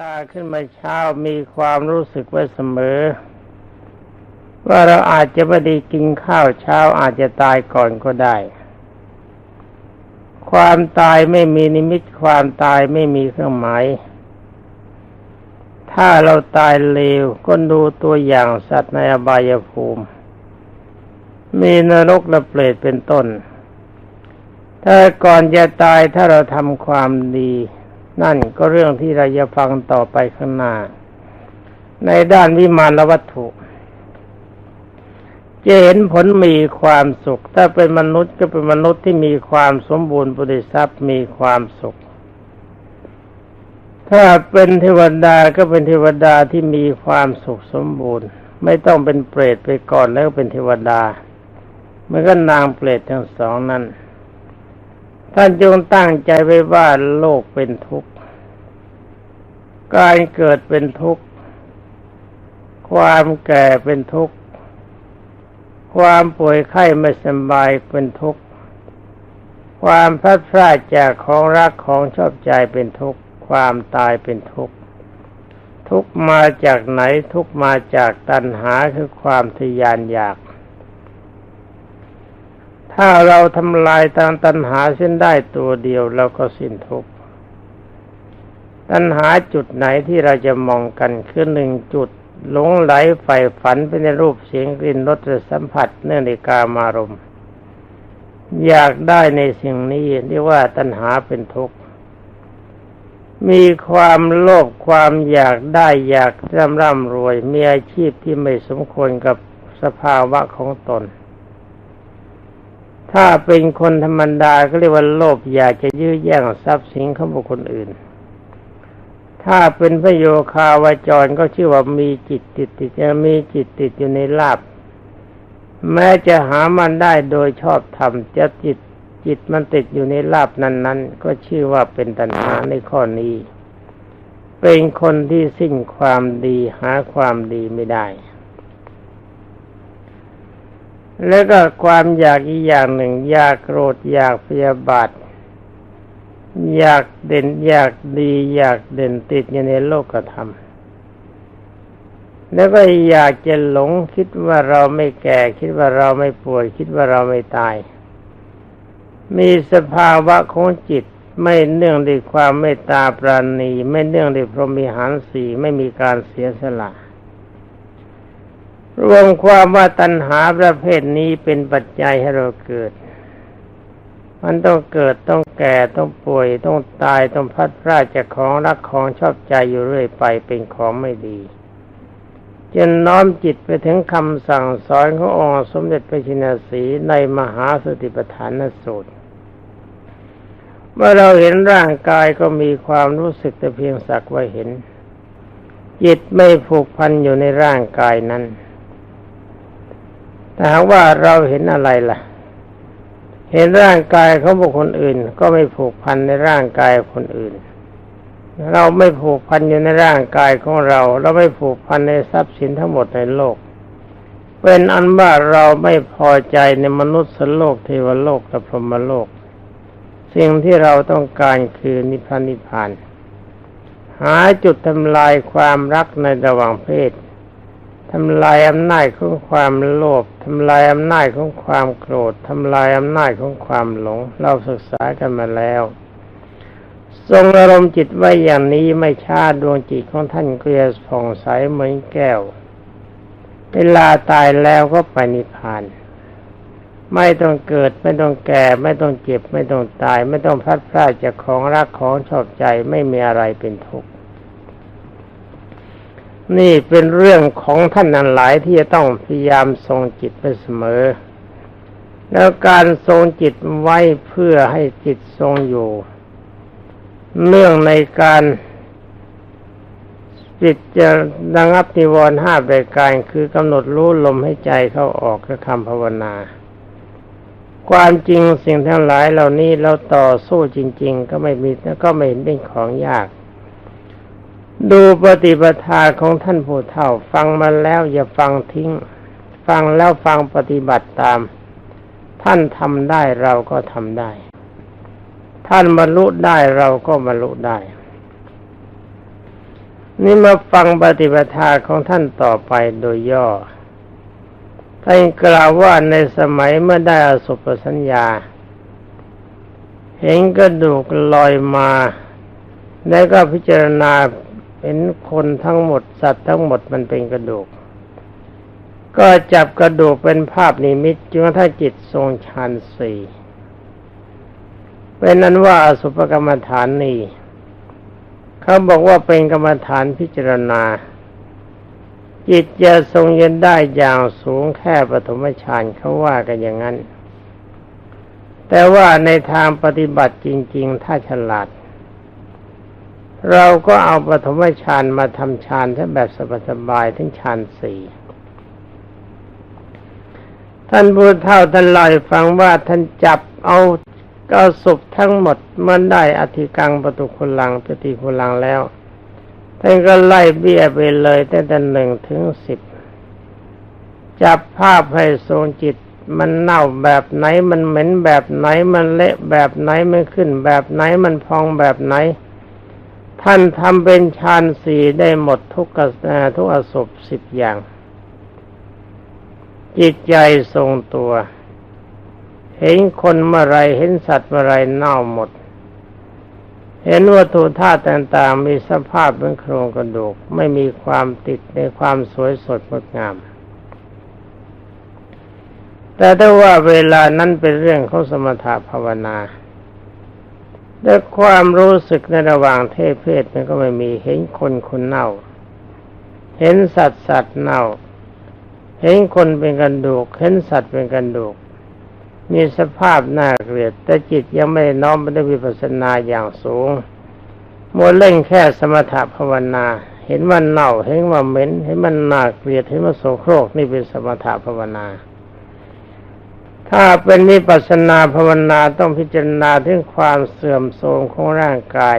ตาขึ้นมาเช้ามีความรู้สึกไว้เสมอ ว่าเราอาจจะไม่ได้กินข้าวเช้าอาจจะตายก่อนก็ได้ ความตายไม่มีนิมิตความตายไม่มีเครื่องหมาย ถ้าเราตายเลวก็ดูตัวอย่างสัตว์ในอบายภูมิ มีนรกและเปรตเป็นต้น ถ้าก่อนจะตายถ้าเราทำความดี นั่นก็เรื่องที่เราจะฟังต่อไปข้างหน้า ในด้านวิมานวัตถุจะเห็นผลมีความสุข ถ้าเป็นมนุษย์ก็เป็นมนุษย์ที่มีความสมบูรณ์บริทรัพย์มีความสุข ถ้าเป็นเทวดาก็เป็นเทวดาที่มีความสุขสมบูรณ์ ไม่ต้องเป็นเปรตไปก่อนแล้วเป็นเทวดา มันก็นางเปรตทั้งสองนั้น ท่านจงตั้งใจไว้ว่าโลกเป็นทุกข์ การเกิดเป็นทุกข์ ความแก่เป็นทุกข์ ความป่วยไข้ไม่สบายเป็นทุกข์ ความพลัดพรากจากของรักของชอบใจเป็นทุกข์ ความตายเป็นทุกข์ ทุกข์มาจากไหนทุกข์มาจากตัณหาคือความทยานอยาก ถ้าเราทำลายตามตัณหาเส้นได้ตัวเดียวเราก็สิ้นทุกข์ตัณหาจุดไหนที่เราจะมองกันคือหนึ่งจุดหลงไหลใฝ่ฝันไปในรูปเสียงกลิ่นรสสัมผัสเนื่องในกามารมณ์อยากได้ในสิ่งนี้เรียกว่าตัณหาเป็นทุกข์ มีความโลภความอยากได้อยากร่ำร่ำรวย มีอาชีพที่ไม่สมควรกับสภาวะของตน ถ้าเป็นคนธรรมดาก็เรียกว่าโลภอยากจะยื้อแย่งทรัพย์สินของบุคคลอื่น ถ้าเป็นพระโยคาวาจรก็ชื่อว่ามีจิตติดติดจะมีจิตติดอยู่ในลาบแม้จะหามันได้โดยชอบธรรมจะจิตจิตมันติดอยู่ในลาบนั้น ๆ ก็ชื่อว่าเป็นตัณหาในข้อนี้ เป็นคนที่สิ้นความดีหาความดีไม่ได้ แล้วก็ความอยากอีกอย่างหนึ่ง อยากโกรธอยากพยาบาท อยากเด่นอยากดี อยากเด่นติดอยู่ในโลกธรรม แล้วก็อยากจะหลงคิดว่าเราไม่แก่ คิดว่าเราไม่ป่วย คิดว่าเราไม่ตาย มีสภาวะของจิตไม่เนื่องด้วยความเมตตาปราณี ไม่เนื่องด้วยพรหมิหารสีไม่มีการเสียสละ รวมความว่าตัณหาประเภทนี้เป็นปัจจัยให้เราเกิด มันต้องเกิดต้องแก่ต้องป่วยต้องตายต้องพัดพลาดจากของรักของชอบใจอยู่เรื่อยไปเป็นของไม่ดีจนน้อมจิตไปถึงคำสั่งสอนขององค์สมเด็จพระชินสีในมหาสติปัฏฐานสูตร เมื่อเราเห็นร่างกายก็มีความรู้สึกแต่เพียงสักว่าเห็น จิตไม่ผูกพันอยู่ในร่างกายนั้น แต่หากว่าเราเห็นอะไรล่ะ เห็นร่างกายของบุคคลอื่น ก็ไม่ผูกพันในร่างกายคนอื่น เราไม่ผูกพันอยู่ในร่างกายของเรา เราไม่ผูกพันในทรัพย์สินทั้งหมดในโลก เป็นอันว่าเราไม่พอใจในมนุษย์โลกเทวโลกและพรหมโลก สิ่งที่เราต้องการคือนิพพานนิพพาน หาจุดทำลายความรักในระหว่างเพศ ทำลายอำนาจของความโลภทำลายอำนาจของความโกรธทำลายอำนาจของความหลง เราศึกษากันมาแล้ว ทรงอารมณ์จิตไว้อย่างนี้ไม่ช้าดวงจิตของท่านเกลียผ่องใสเหมือนแก้ว เวลาตายแล้วก็ไปนิพพาน ไม่ต้องเกิดไม่ต้องแก่ ไม่ต้องเจ็บ ไม่ต้องตาย ไม่ต้องพลัดพรากจากของรักของชอบใจไม่มีอะไรเป็นทุกข์ นี่เป็นเรื่องของท่านนั้นหลายที่จะต้องพยายามทรงจิตไปเสมอ แล้วการทรงจิตไว้เพื่อให้จิตทรงอยู่ เนื่องในการจิตจะระงับนิวรณ์ห้ารายการคือกำหนดรู้ลมให้ใจเข้าออกกับคำภาวนา ความจริงสิ่งทั้งหลายเหล่านี้เราต่อสู้จริง ๆ ก็ไม่มีก็ไม่เป็นของยาก ดูปฏิปทาของท่านผู้เฒ่า ฟังมาแล้วอย่าฟังทิ้ง ฟังแล้วฟังปฏิบัติตาม ท่านทำได้เราก็ทำได้ ท่านบรรลุได้เราก็บรรลุได้ นี่มาฟังปฏิปทาของท่านต่อไปโดยย่อท่านกล่าวว่าในสมัยเมื่อได้อสุปสัญญา เห็นกระดูกลอยมา แล้วก็พิจารณา เห็นคนทั้งหมดสัตว์ทั้งหมดมันเป็นกระดูก ก็จับกระดูกเป็นภาพนิมิตจนกระทั่งจิตทรงฌานสี่เป็นนั้นว่าอสุภกรรมฐานนี้เขาบอกว่าเป็นกรรมฐานพิจารณา จิตจะทรงเย็นได้อย่างสูงแค่ปฐมฌานเขาว่ากันอย่างนั้น แต่ว่าในทางปฏิบัติจริง ๆ ถ้าฉลาด เราก็เอาปฐมฌานมาทำฌานถ้าแบบสบายๆถึงฌานสี่ท่านบูเท่าท่านล่าให้ฟังว่าท่านจับเอาก็สุขทั้งหมดมื่อได้อธิกังประตุคุลังปฏิคุลังแล้วท่านก็ไล่เบี้ยไปเลยตั้งแต่หนึ่งถึงสิบจับภาพให้ทรงจิตมันเน่าแบบไหนมันเหม็นแบบไหนมันเละแบบไหนมันขึ้นแบบไหนมันพองแบบไหน ท่านทำเป็นฌานสี่ได้หมดทุกกทุกอสบสิบอย่าง จิตใจทรงตัว เห็นคนเมื่อไรเห็นสัตว์เมื่อไรเน่าหมด เห็นวัตถุธาตุต่างๆ มีสภาพเป็นโครงกระดูก ไม่มีความติดในความสวยสดงดงาม แต่ถ้าว่าเวลานั้นเป็นเรื่องของสมถะภาวนา แต่ความรู้สึกในระหว่างเทพเพศมันก็ไม่มีเห็นคนคนเน่า เห็นสัตว์สัตว์เน่า เห็นคนเป็นกระดูก เห็นสัตว์เป็นกระดูก มีสภาพน่าเกลียด แต่จิตยังไม่ได้น้อมไปด้วิปัสสนาอย่างสูงมัวเล่นแค่สมถะภาวนา เห็นมันเน่า เห็นว่าเหม็น เห็นมันน่าเกลียด เห็นมันโสโครกนี่เป็นสมถะภาวนา ถ้าเป็นวิปัสสนาภาวนาต้องพิจารณาถึงความเสื่อมโทรมของร่างกาย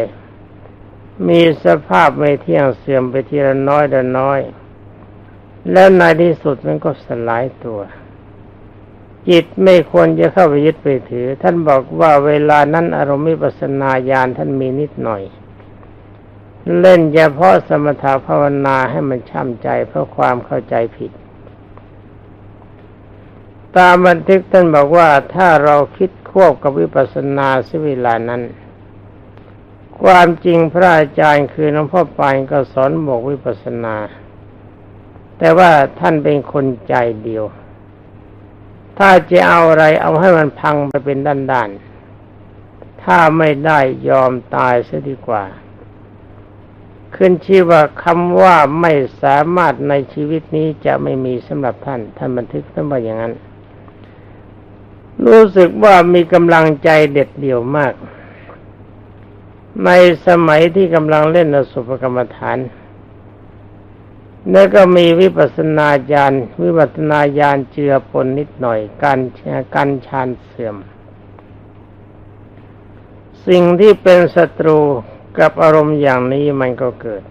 มีสภาพไม่เที่ยงเสื่อมไปทีละน้อยละน้อย แล้วในที่สุดมันก็สลายตัว จิตไม่ควรจะเข้าไปยึดไปถือ ท่านบอกว่าเวลานั้นอารมณ์มิปัสนาญาณท่านมีนิดหน่อย เล่นเฉพาะสมถะภาวนาให้มันช่ำใจเพราะความเข้าใจผิด ตามบันทึกท่านบอกว่าถ้าเราคิดควบกับวิปัสสนาสิเวลานั้น ความจริงพระอาจารย์คือหลวงพ่อปานก็สอนบอกวิปัสสนา แต่ว่าท่านเป็นคนใจเดียว ถ้าจะเอาอะไรเอาให้มันพังไปเป็นด้านๆ ถ้าไม่ได้ยอมตายซะดีกว่า ขึ้นชื่อว่าคำว่าไม่สามารถในชีวิตนี้จะไม่มีสำหรับท่าน ท่านบันทึกท่านบอกอย่างนั้น รู้สึกว่ามีกำลังใจเด็ดเดี่ยวมาก ในสมัยที่กำลังเล่นอสุภกรรมฐาน แล้วก็มีวิปัสนาญาณวิปัสนาญาณเจือปนนิดหน่อยการการชานเสื่อม สิ่งที่เป็นศัตรูกับอารมณ์อย่างนี้มันก็เกิด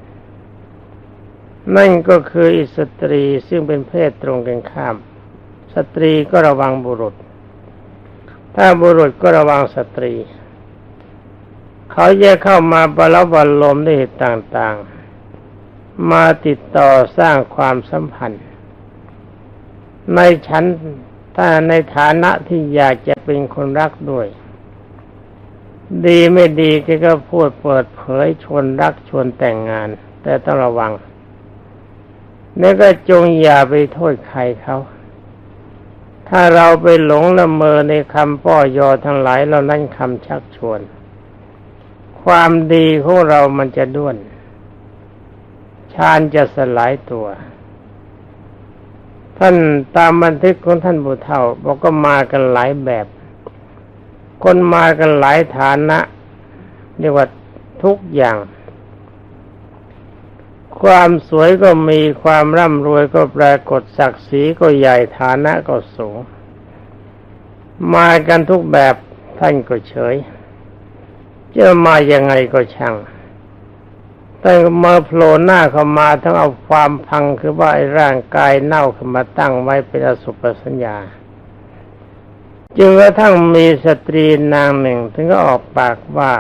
นั่นก็คืออิสตรีซึ่งเป็นเพศตรงกันข้าม สตรีก็ระวังบุรุษ ถ้าบุรุษก็ระวังสตรี เขาจะเข้ามาบรลบรลมด้วยเหตุต่างๆ มาติดต่อสร้างความสัมพันธ์ ในชั้นถ้าในฐานะที่อยากจะเป็นคนรักด้วย ดีไม่ดีแกก็พูดเปิดเผยชวนรักชวนแต่งงาน แต่ต้องระวังนี่ก็จงอย่าไปโทษใครเขา ถ้าเราไปหลงละเมอในคำป้อยอทั้งหลายเรานั่นคำชักชวน ความดีของเรามันจะด้วนฌานจะสลายตัว ท่านตามบันทึกของท่านบุเท่าบอกก็มากันหลายแบบ คนมากันหลายฐานะเรียกว่าทุกอย่าง ความสวยก็มีความร่ำรวยก็ปรากฏศักดิ์ศรีก็ใหญ่ฐานะก็สูง มากันทุกแบบท่านก็เฉยจะมายังไงก็ช่าง แต่เมาโผล่หน้าเข้ามาทั้งเอาความพังคือว่าไอ้ร่างกายเน่าขึ้นมาตั้งไว้เป็นอสุปสัญญา จึงกระทั่งมีสตรีนางหนึ่ง ถึงก็ออกปากว่า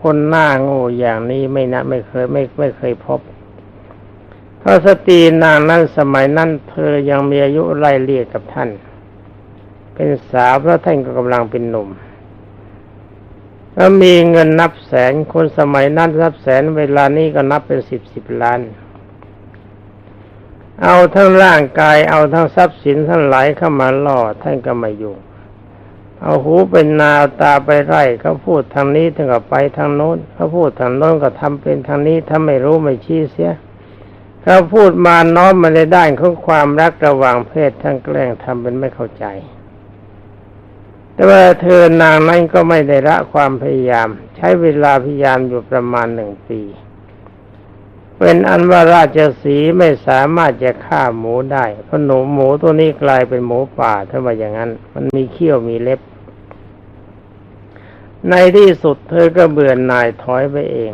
คนหน้าโง่อย่างนี้ไม่นะไม่เคยไม่ไม่เคยพบ พระสตรีนางนั้นสมัยนั้นเธอยังมีอายุไล่เลี่ยกับท่าน เป็นสาวพระท่านก็กำลังเป็นหนุ่มแล้วมีเงินนับแสนคนสมัยนั้นนับแสนเวลานี้ก็นับเป็นสิบสิบล้าน เอาทั้งร่างกายเอาทั้งทรัพย์สินทั้งหลายเข้ามาล่อท่านก็ไม่อยุ่เอาหูเป็นนาเอาตาไปไร่เขาพูดทางนี้ท่านก็ไปทางโน้นเขาพูดทางโน้นก็ทำเป็นทางนี้ถ้าไม่รู้ไม่ชี้เสีย เขาพูดมาน้อมมาในด้านของความรักระหว่างเพศทั้งแกล้งทำเป็นไม่เข้าใจ แต่ว่าเธอนางนั้นก็ไม่ได้ละความพยายาม ใช้เวลาพยายามอยู่ประมาณหนึ่งปี เป็นอันว่าราชสีไม่สามารถจะฆ่าหมูได้เพราะหนูหมูตัวนี้กลายเป็นหมูป่าถ้าว่าอย่างนั้น มันมีเขี้ยวมีเล็บ ในที่สุดเธอก็เบื่อหน่ายถอยไปเอง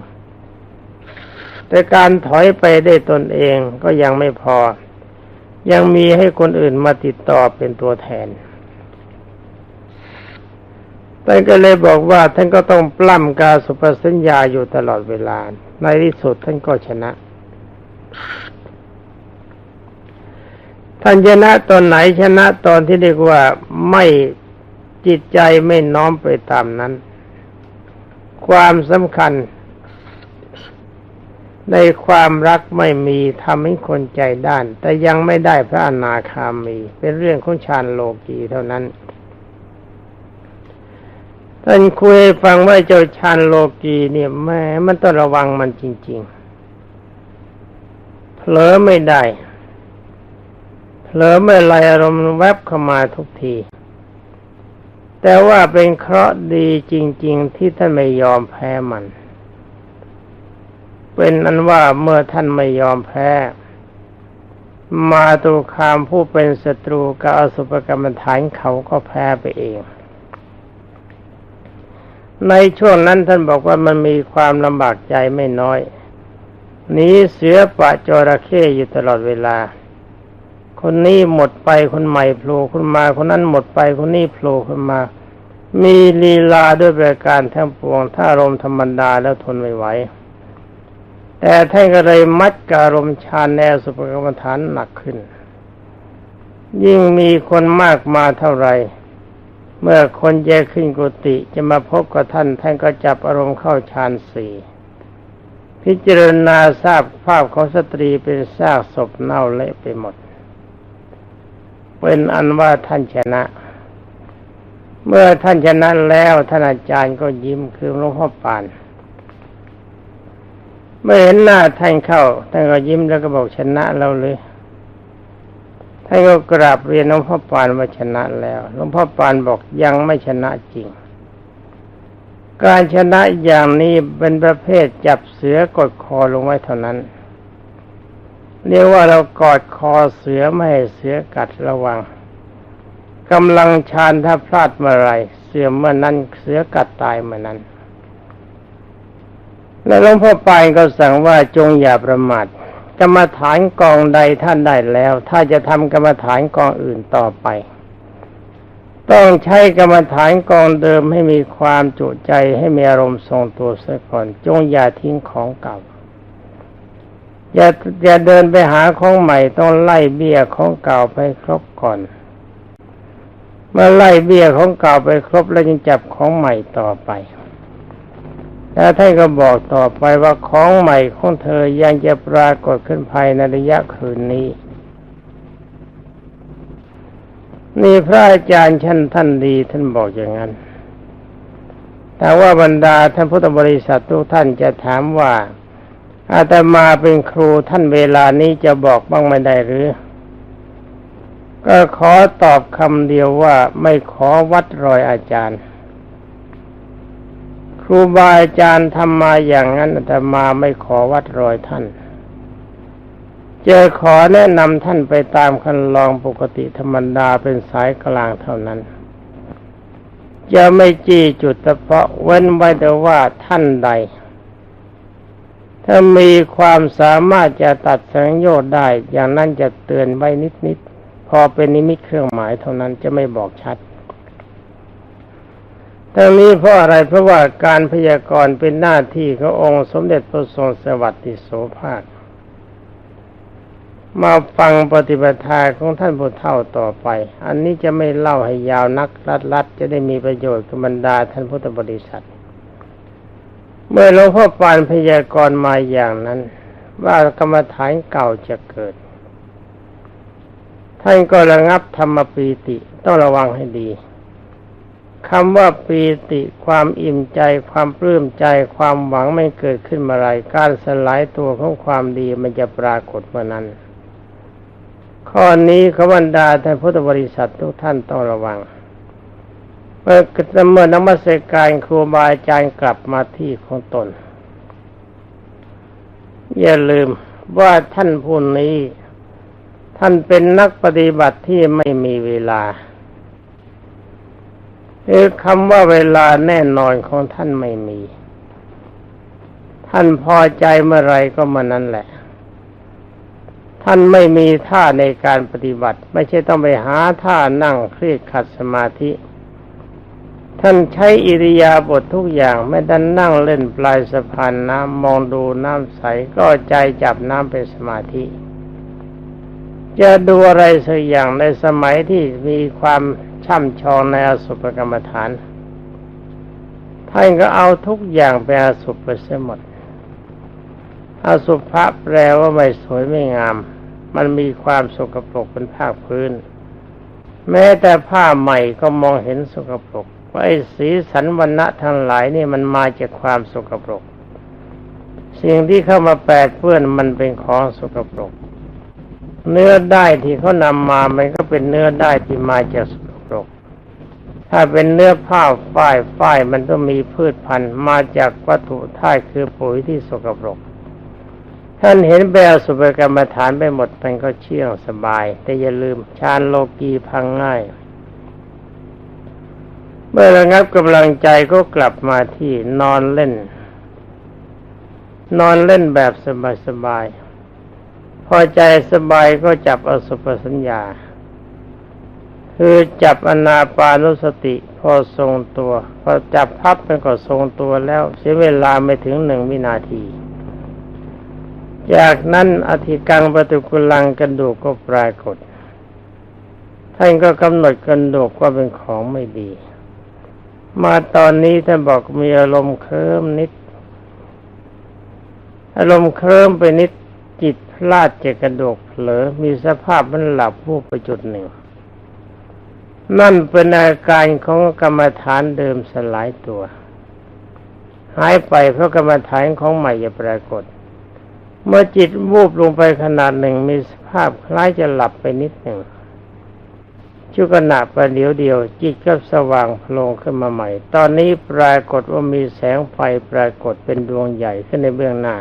แต่การถอยไปได้ตนเองก็ยังไม่พอ ยังมีให้คนอื่นมาติดต่อเป็นตัวแทนท่านก็เลยบอกว่าท่านก็ต้องปล้ำกาสุปสัญญาอยู่ตลอดเวลา ในที่สุดท่านก็ชนะ ท่านชนะตอนไหนชนะตอนที่เรียกว่าไม่จิตใจไม่น้อมไปตามนั้น ความสำคัญ ในความรักไม่มีทำให้คนใจด้าน แต่ยังไม่ได้พระอนาคามี เป็นเรื่องของฌานโลกีเท่านั้นท่านคุยฟังว่าเจ้าชานโลกีเนี่ยแม่มันต้องระวังมันจริง ๆ เผลอไม่ได้ เผลอไม่ไรอารมณ์แวบเข้ามาทุกที แต่ว่าเป็นเคราะห์ดีจริง ๆ ที่ท่านไม่ยอมแพ้มัน เป็นอันว่าเมื่อท่านไม่ยอมแพ้ มาตุคามผู้เป็นศัตรูกับอสุภกรรมฐานเขาก็แพ้ไปเอง ในช่วงนั้นท่านบอกว่ามันมีความลำบากใจไม่น้อยหนีเสือปะจระเข้อยู่ตลอดเวลา คนนี้หมดไปคนใหม่โผล่ขึ้นมา คนนั้นหมดไปคนนี้โผล่ขึ้นมา มีลีลาด้วยประการทั้งปวง ถ้ารมธรรมดาแล้วทนไม่ไหว แต่ท่านก็เลยมัดการมชานแนวสุภกรรมฐานหนักขึ้น ยิ่งมีคนมากมาเท่าไหร่ เมื่อคนแยกขึ้นกุฏิจะมาพบกับท่านท่านก็จับอารมณ์เข้าฌานสี่พิจารณาทราบภาพของสตรีเป็นซากศพเน่าเละไปหมด เป็นอันว่าท่านชนะ เมื่อท่านชนะแล้วท่านอาจารย์ก็ยิ้มคือหลวงพ่อปาน เมื่อเห็นหน้าท่านเข้าท่านก็ยิ้มแล้วก็บอกชนะเราเลยท่านก็กราบเรียนหลวงพ่อปานว่าชนะแล้วหลวงพ่อปานบอกยังไม่ชนะจริง การชนะอย่างนี้เป็นประเภทจับเสือกดคอลงไว้เท่านั้น เรียกว่าเรากอดคอเสือไม่ให้เสือกัดระวังกำลังชานถ้าพลาดเมื่อไรเสือเมื่อนั้นเสือกัดตายเมื่อนั้น แล้วหลวงพ่อปานก็สั่งว่าจงอย่าประมาทกรรมฐานกองใดท่านได้แล้ว ถ้าจะทำกรรมฐานกองอื่นต่อไป ต้องใช้กรรมฐานกองเดิมให้มีความจุใจให้มีอารมณ์ทรงตัวเสียก่อน จงอย่าทิ้งของเก่าอย่าอย่าเดินไปหาของใหม่ต้องไล่เบี้ยของเก่าไปครบก่อน เมื่อไล่เบี้ยของเก่าไปครบแล้วจึงจับของใหม่ต่อไป แล้วท่านก็บอกต่อไปว่าของใหม่ของเธอยังจะปรากฏขึ้นภายในระยะคืนนี้ นี่พระอาจารย์ชั้นท่านดีท่านบอกอย่างนั้น แต่ว่าบรรดาท่านพุทธบริษัททุกท่านจะถามว่า อาตมาเป็นครูท่านเวลานี้จะบอกบ้างไม่ได้หรือ ก็ขอตอบคำเดียวว่าไม่ขอวัดรอยอาจารย์ ครูบาอาจารย์ทำมาอย่างนั้นแต่มาไม่ขอวัดรอยท่าน เจอขอแนะนำท่านไปตามคันลองปกติธรรมดาเป็นสายกลางเท่านั้น จะไม่จี้จุดเฉพาะเว้นไว้แต่ว่าท่านใด ถ้ามีความสามารถจะตัดสังโยชน์ได้ อย่างนั้นจะเตือนไว้นิดๆพอเป็นนิมิตเครื่องหมายเท่านั้นจะไม่บอกชัด ทั้งนี้เพราะอะไรเพราะว่าการพยากรณ์เป็นหน้าที่ขององค์สมเด็จพระทรงสวัสดิโสภาค มาฟังปฏิบัติทาของท่านผู้เฒ่าต่อไป อันนี้จะไม่เล่าให้ยาวนักรัดรัดจะได้มีประโยชน์กับบรรดาท่านพุทธบริษัท เมื่อหลวงพ่อปานพยากรณ์มาอย่างนั้น ว่ากรรมฐานเก่าจะเกิด ท่านก็ระงับธรรมปีติต้องระวังให้ดี คำว่าปีติความอิ่มใจความปลื้มใจความหวังไม่เกิดขึ้นเมื่อไรการสลายตัวของความดีมันจะปรากฏเมื่อนั้น ข้อนี้ขบันดาท่านพุทธบริษัททุกท่านต้องระวัง เมื่อเมื่อนมัสการครูบาอาจารย์กลับมาที่ของตน อย่าลืมว่าท่านผู้นี้ ท่านเป็นนักปฏิบัติที่ไม่มีเวลา คือคำว่าเวลาแน่นอนของท่านไม่มี ท่านพอใจเมื่อไรก็มานั้นแหละ ท่านไม่มีท่าในการปฏิบัติ ไม่ใช่ต้องไปหาท่านั่งเครียดขัดสมาธิ ท่านใช้อิริยาบถททุกอย่างไม่ดันนั่งเล่นปลายสะพานน้ำมองดูน้ำใสก็ใจจับน้ำเป็นสมาธิจะดูอะไรสักอย่างในสมัยที่มีความ ช่ำชองในอสุภกรรมฐาน ท่านก็เอาทุกอย่างไปอสุภไปเสียหมดอสุภะแปลว่าไม่สวยไม่งาม มันมีความสกปรกเป็นภาคพื้น แม้แต่ผ้าใหม่ก็มองเห็นสกปรกว่าไอ้สีสันวันณะทั้งหลายนี่มันมาจากความสกปรก สิ่งที่เข้ามาแปดเปื้อนมันเป็นของสกปรก เนื้อได้ที่เขานำมา มันก็เป็นเนื้อได้ที่มาจากส ถ้าเป็นเนื้อผ้าฝ้ายฝ้ายมันต้องมีพืชพันธุ์มาจากวัตถุธาตุคือปุ๋ยที่สกปรก ท่านเห็นแบบสุภกรรมฐานไปหมดมันก็เชื่องสบาย แต่อย่าลืมชานโลกีพังง่าย เมื่อระงับกำลังใจก็กลับมาที่นอนเล่น นอนเล่นแบบสบายๆพอใจสบายก็จับอสุภสัญญา คือจับอนาปานุสติพอทรงตัว พอจับพับมันก็ทรงตัวแล้วเสียเวลาไม่ถึงหนึ่งวินาที จากนั้นอธิกังปฏิกุลังกันดูก็ปรากฏ ท่านก็กำหนดกันดูว่าเป็นของไม่ดี มาตอนนี้ท่านบอกมีอารมณ์เคลิ้มนิด อารมณ์เคลิ้มไปนิดจิตพลาดจากกระดูกเผลอมีสภาพมันหลับผู้ไปจุดหนึ่ง นั่นเป็นอาการของกรรมฐานเดิมสลายตัว หายไปเพราะกรรมฐานของใหม่จะปรากฏ เมื่อจิตวูบลงไปขนาดหนึ่งมีสภาพคล้ายจะหลับไปนิดหนึ่งชั่วขณะประเดี๋ยวเดียว จิตก็สว่างโพลงขึ้นมาใหม่ ตอนนี้ปรากฏว่ามีแสงไฟปรากฏเป็นดวงใหญ่ขึ้นในเบื้องหน้า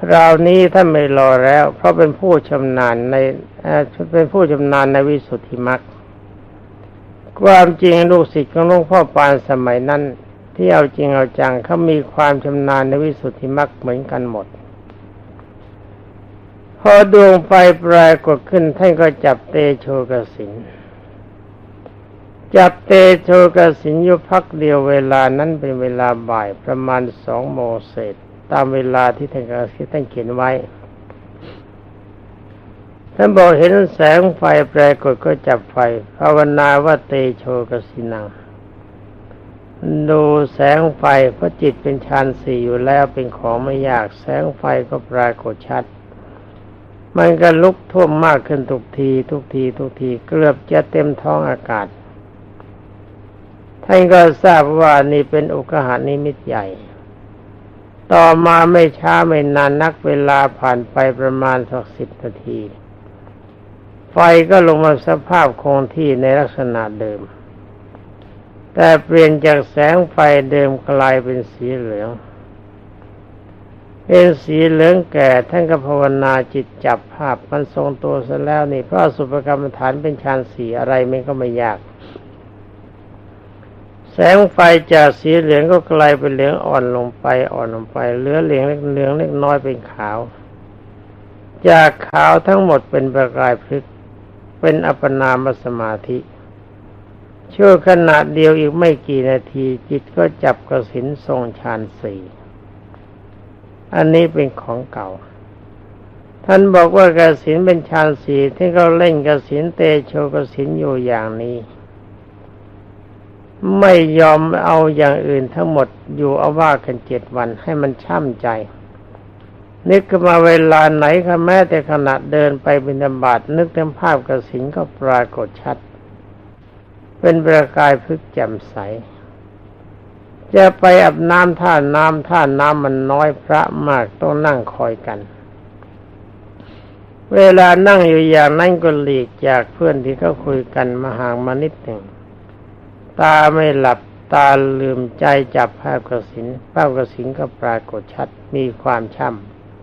คราวนี้ท่านไม่รอแล้ว เพราะเป็นผู้ชำนาญในเป็นผู้ชำนาญในวิสุทธิมรรคความจริงลูกศิษย์ของหลวงพ่อปานสมัยนั้น ที่เอาจริงเอาจังเขามีความชำนาญในวิสุทธิมรรคเหมือนกันหมด พอดวงไฟปรากฏขึ้นท่านก็จับเตโชกสินจับเตโชกสินอยู่พักเดียวเวลานั้นเป็นเวลาบ่ายประมาณสองโมงเศษ ตามเวลาที่ท่านที่ท่านเขียนไว้ ท่านบอกเห็นแสงไฟปรากฏก็จับไฟภาวนาว่าเตโชกสินังดูแสงไฟเพราะจิตเป็นฌานสี่อยู่แล้วเป็นของไม่ยาก แสงไฟก็ปรากฏชัด มันก็ลุกท่วมมากขึ้นทุกทีทุกทีทุกทีเกือบจะเต็มท้องอากาศท่านก็ทราบว่านี่เป็นอุกหานิมิตใหญ่ ต่อมาไม่ช้าไม่นานนักเวลาผ่านไปประมาณสักสิบนาที ไฟก็ลงมาสภาพคงที่ในลักษณะเดิม แต่เปลี่ยนจากแสงไฟเดิมกลายเป็นสีเหลืองเป็นสีเหลืองแก่ท่านก็ภาวนาจิตจับภาพมันทรงตัวซะแล้วนี่เพราะสุภกรรมฐานเป็นฌานสีอะไรมันก็ไม่ยาก แสงไฟจากสีเหลืองก็กลายเป็นเหลืองอ่อนลงไปอ่อนลงไปเหลือเหลืองเล็กเหลืองเล็กน้อยเป็นขาว จากขาวทั้งหมดเป็นประกายพลึกเป็นอัปปนามสมาธิชั่วขณะเดียวอีกไม่กี่นาที จิตก็จับกระสินทรงฌานสี่อันนี้เป็นของเก่า ท่านบอกว่ากระสินเป็นฌานสี่ที่เขาเล่นกระสินเตโชกระสินอยู่อย่างนี้ ไม่ยอมเอาอย่างอื่นทั้งหมดอยู่เอาว่ากันเจ็ดวันให้มันช่ำใจ นึกมาเวลาไหนก็แม้แต่ขณะเดินไปบิณฑบาตนึกถึงภาพกสินก็ปรากฏชัด เป็นประกายพึกแจ่มใส จะไปอาบน้ำท่าน้ำท่าน้ำมันน้อยพระมากต้องนั่งคอยกัน เวลานั่งอยู่อย่างนั้นก็หลีกจากเพื่อนที่เขาคุยกันมาห่างมานิดหนึ่ง ตาไม่หลับตาลืมใจจับภาพกสินภาพกสินก็ปรากฏชัดมีความช่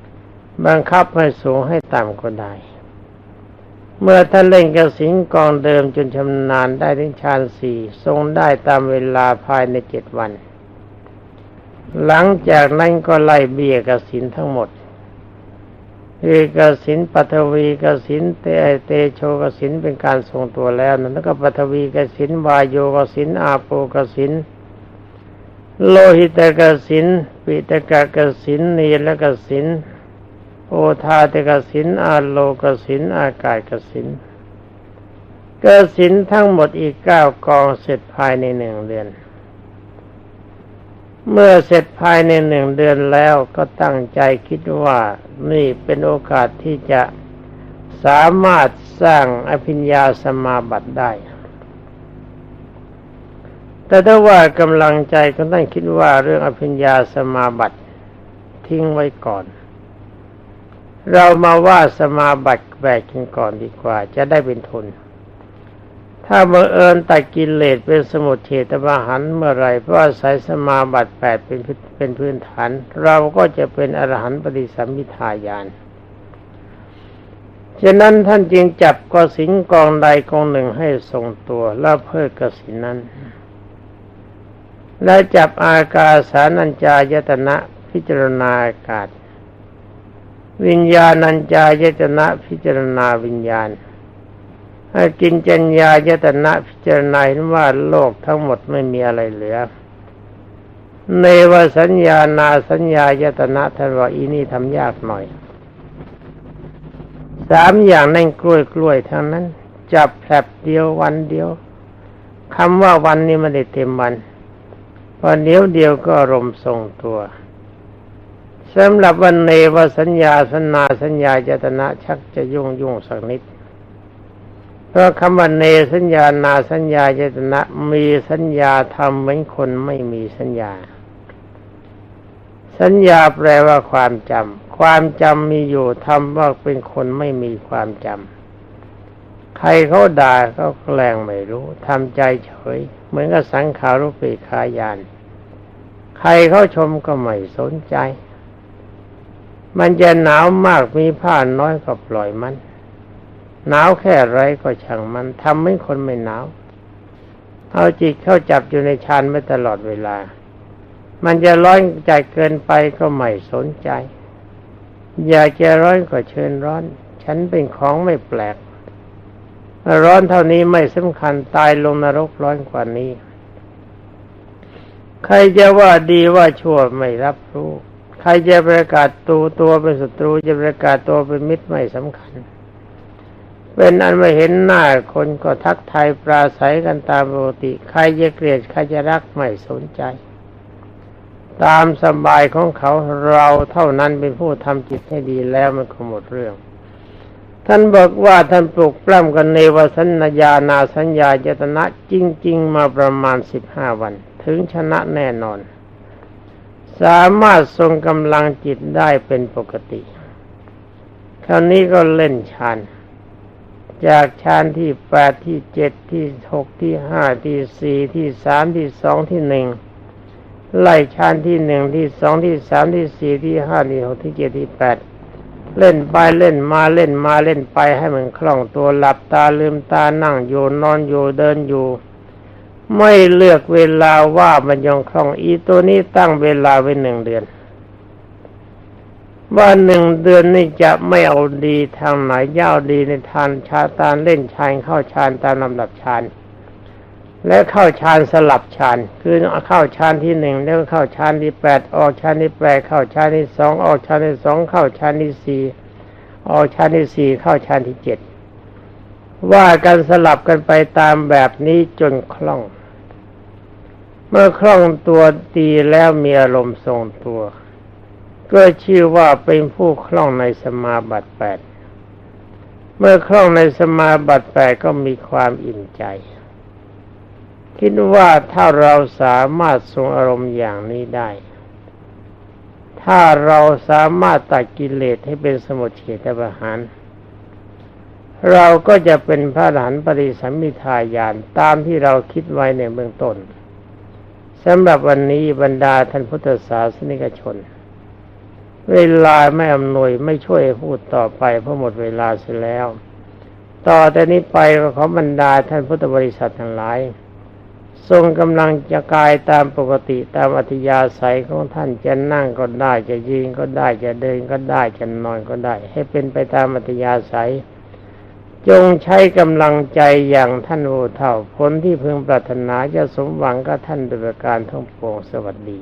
ำบังคับให้สูงให้ต่ำก็ได้ เมื่อท่านเล่นกสินกองเดิมจนชำนาญได้ถึงฌานสี่ทรงได้ตามเวลาภายในเจ็ดวัน หลังจากนั้นก็ไล่เบี้ยกสินทั้งหมด คือกสินปัทวีกสินเตเตโชกสินเป็นการทรงตัวแล้วนั้นแล้วก็ปัทวีกสินวายโยกสินอาโปกสินโลหิตกสินปิตกกสินนีลกสินโอทาตกสินอาโลกสินอากาศกสินกสินทั้งหมดอีกเก้ากองเสร็จภายในหนึ่งเดือน เมื่อเสร็จภายในหนึ่งเดือนแล้วก็ตั้งใจคิดว่านี่เป็นโอกาสที่จะสามารถสร้างอภิญญาสมาบัติได้ แต่ถ้าว่ากำลังใจก็ต้องคิดว่าเรื่องอภิญญาสมาบัติทิ้งไว้ก่อน เรามาว่าสมาบัติแบกกันก่อนดีกว่า จะได้เป็นทุน ถ้าบังเอิญตัดกิเลสเป็นสมุทเฉตมหันเมื่อไรเพราะอาศัยสมาบัติแปดเป็นเป็นพื้นฐาน เราก็จะเป็นอรหันต์ปฏิสัมพิทายานฉะนั้นท่านจึงจับกสินกองใดกองหนึ่งให้ทรงตัวแล้วเพิกกสินนั้น และจับอากาสานัญจายตนะพิจารณาอากาศ วิญญาณัญจายตนะพิจารณาวิญญาณ กินจัญญายตนะพิจารณาเห็นว่าโลกทั้งหมดไม่มีอะไรเหลือ ในวสัญญานาสัญญายตนะท่านว่าอีนี่ทำยากหน่อย สามอย่างนั่นกล้วยกล้วยทั้งนั้น จับแผลบเดียววันเดียวคำว่าวันนี้มันได้เต็มวันพอเดียวเดียวก็อารมณ์ทรงตัวสำหรับวันเนวสัญญาสัญนาสัญญาจตนะชักจะยุ่งยุ่งสักนิด ราะคำว่าเนสัญญานาสัญญาเจตนะมีสัญญาทำเหมือนคนไม่มีสัญญา สัญญาแปลว่าความจำความจำมีอยู่ทำว่าเป็นคนไม่มีความจำใครเขาด่าเขาแกล้งไม่รู้ทำใจเฉย เหมือนกับสังขารุปีขายาน ใครเขาชมก็ไม่สนใจ มันจะหนาวมากมีผ้าน้อยก็ปล่อยมัน หนาวแค่ไรก็ช่างมันทำให้คนไม่หนาว เอาจิตเข้าจับอยู่ในฌานไม่ตลอดเวลา มันจะร้อนใจเกินไปก็ไม่สนใจ อยากจะร้อนก็เชิญร้อน ฉันเป็นของไม่แปลก ร้อนเท่านี้ไม่สำคัญตายลงนรกร้อนกว่านี้ ใครจะว่าดีว่าชั่วไม่รับรู้ ใครจะประกาศตัวตัวเป็นศัตรูจะประกาศตัวเป็นมิตรไม่สำคัญ เป็นอันไม่เห็นหน้าคนก็ทักทายปราศัยกันตามปกติ ใครจะเกลียดใครจะรักไม่สนใจ ตามสบายของเขาเราเท่านั้นเป็นผู้ทำจิตให้ดีแล้วมันก็หมดเรื่อง ท่านบอกว่าท่านปลุกปล้ำกันในวสัญญานาสัญญาเจตนะจริง ๆ มาประมาณสิบห้าวัน ถึงชนะแน่นอน สามารถทรงกำลังจิตได้เป็นปกติคราวนี้ก็เล่นฌาน จากฌานที่แปดที่เจ็ดที่หกที่ห้าที่สี่ที่สามที่สองที่หนึ่งไล่ฌานที่หนึ่งที่สองที่สามที่สี่ที่ห้าที่หกที่เจ็ดที่แปดเล่นไปเล่นมาเล่นมาเล่นไปให้มันคล่องตัวหลับตาลืมตานั่งอยู่นอนอยู่เดินอยู่ ไม่เลือกเวลาว่ามันยังคล่องอีตัวนี้ตั้งเวลาไว้หนึ่งเดือน ว่าหนึ่งเดือนนี่จะไม่เอาดีทางไหนย่าวดีในทานชาตานเล่นชานเข้าชานตามลำดับชานและเข้าฌานสลับฌานคือเข้าฌานที่หนึ่งแล้วเข้าฌานที่แปดออกฌานที่แปดเข้าฌานที่สองออกฌานที่สองเข้าฌานที่สี่ออกชันที่สี่เข้าชันที่เจ็ดว่ากันสลับกันไปตามแบบนี้จนคล่อง เมื่อคล่องตัวตีแล้วมีอารมณ์ทรงตัว ก็ชื่อว่าเป็นผู้คล่องในสมาบัติแปดเมื่อคล่องในสมาบัติแปดก็มีความอิ่มใจ คิดว่าถ้าเราสามารถทรงอารมณ์อย่างนี้ได้ ถ้าเราสามารถตัดกิเลสให้เป็นสมุทเฉทประหารเราก็จะเป็นพระอรหันปริสัมมิทายานตามที่เราคิดไว้ในเบื้องต้นสำหรับวันนี้บรรดาท่านพุทธศาสนิกชน เวลาไม่อำนวยไม่ช่วยพูดต่อไปเพราะหมดเวลาเสียแล้ว ต่อแต่นี้ไปขอบรรดาท่านพุทธบริษัททั้งหลาย ทรงกำลังจะกายตามปกติตามอัธยาศัยของท่านจะนั่งก็ได้จะยืนก็ได้จะเดินก็ได้จะนอนก็ได้ ให้เป็นไปตามอัธยาศัย จงใช้กำลังใจอย่างท่านโอเท่าผลที่พึงปรารถนาจะสมหวังกับท่านโดยประการทั้งปวงสวัสดี